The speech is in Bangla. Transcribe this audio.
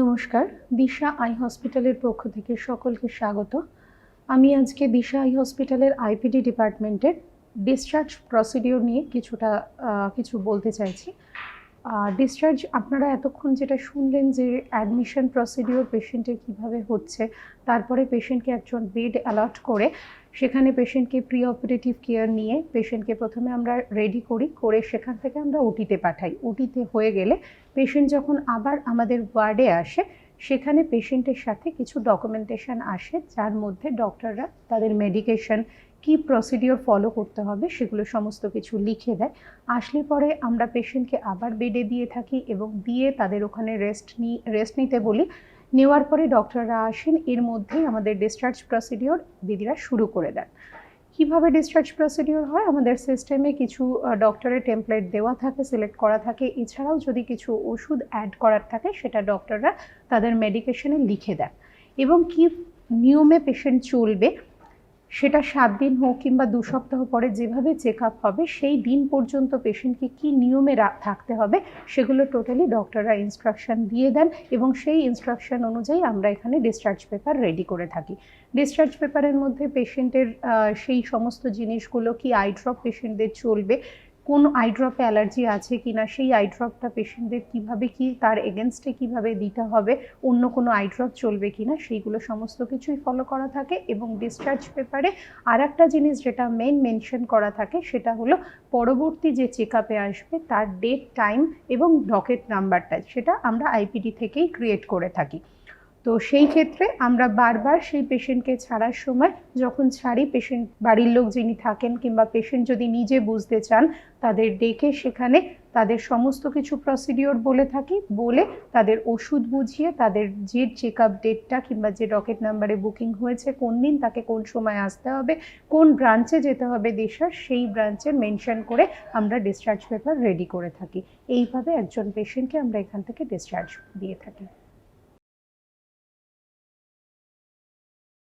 নমস্কার, বিশা আই হসপিটালের পক্ষ থেকে সকলকে স্বাগত। আমি আজকে বিশা আই হসপিটালের আইপিডি ডিপার্টমেন্টের ডিসচার্জ প্রসিডিওর নিয়ে কিছুটা কিছু বলতে চাইছি। ডিসচার্জ আপনারা এতক্ষণ যেটা শুনলেন যে অ্যাডমিশন প্রসিডিওর পেশেন্টের কীভাবে হচ্ছে, তারপরে পেশেন্টকে একজন বেড অ্যালট করে, সেখানে পেশেন্টকে প্রি অপারেটিভ কেয়ার নিয়ে পেশেন্টকে প্রথমে আমরা রেডি করি, করে সেখান থেকে আমরা ওটিতে পাঠাই। ওটিতে হয়ে গেলে পেশেন্ট যখন আবার আমাদের ওয়ার্ডে আসে, সেখানে পেশেন্টের সাথে কিছু ডকুমেন্টেশন আসে, যার মধ্যে ডক্টররা তাদের মেডিকেশন কি প্রসিডিওর ফলো করতে হবে সেগুলো সমস্ত কিছু লিখে দেয়। আসলে পরে আমরা পেশেন্টকে আবার বেডে দিয়ে থাকি এবং দিয়ে তাদের ওখানে রেস্ট নি রেস্ট নিতে বলি। নেওয়ার পরে ডক্টররা আসেন, এর মধ্যেই আমাদের ডিসচার্জ প্রসিডিওর দিদিরা শুরু করে দেন। কীভাবে ডিসচার্জ প্রসিডিওর হয়? আমাদের সিস্টেমে কিছু ডক্টরের টেমপ্লেট দেওয়া থাকে সিলেক্ট করা থাকে। এছাড়াও যদি কিছু ওষুধ অ্যাড করার থাকে, সেটা ডক্টররা তাদের মেডিকেশনে লিখে দেন। এবং কি নিয়মে পেশেন্ট চলবে? সেটা সাত দিন হোক কিংবা দু সপ্তাহ পরে যেভাবে চেক আপ হবে, সেই দিন পর্যন্ত পেশেন্টকে কি নিয়মে থাকতে হবে, সেগুলো টোটালি ডক্টররা ইনস্ট্রাকশান দিয়ে দেন এবং সেই ইনস্ট্রাকশান অনুযায়ী আমরা এখানে ডিসচার্জ পেপার রেডি করে থাকি। ডিসচার্জ পেপারের মধ্যে পেশেন্টের সেই সমস্ত জিনিসগুলো কি আই ড্রপ পেশেন্টদের চলবে কোন আই ড্রপে অ্যালার্জি আছে কি না সেই আই ড্রপটা পেশেন্টদের কীভাবে কি, তার এগেনস্টে কীভাবে দিতে হবে, অন্য কোনো আই ড্রপ চলবে কি না সেইগুলো সমস্ত কিছুই ফলো করা থাকে। এবং ডিসচার্জ পেপারে আর একটা জিনিস যেটা মেন মেনশন করা থাকে, সেটা হলো পরবর্তী যে চেক আপে আসবে, তার ডেট টাইম এবং ডকেট নাম্বারটা সেটা আমরা আইপিডি থেকেই ক্রিয়েট করে থাকি। তো সেই ক্ষেত্রে আমরা বারবার সেই পেশেন্টকে ছাড়ার সময় যখন ছাড়ি পেশেন্ট বাড়ির লোক যিনি থাকেন কিংবা পেশেন্ট যদি নিজে বুঝতে চান, তাদের ডেকে সেখানে তাদের সমস্ত কিছু প্রসিডিওর বলে থাকি, বলে তাদের ওষুধ বুঝিয়ে তাদের যে চেক আপ ডেটটা কিংবা যে রকেট নাম্বারে বুকিং হয়েছে, কোন দিন তাকে কোন সময় আসতে হবে, কোন ব্রাঞ্চে যেতে হবে দেশার, সেই ব্রাঞ্চের মেনশন করে আমরা ডিসচার্জ পেপার রেডি করে থাকি। এইভাবে একজন পেশেন্টকে আমরা এখান থেকে ডিসচার্জ দিয়ে থাকি।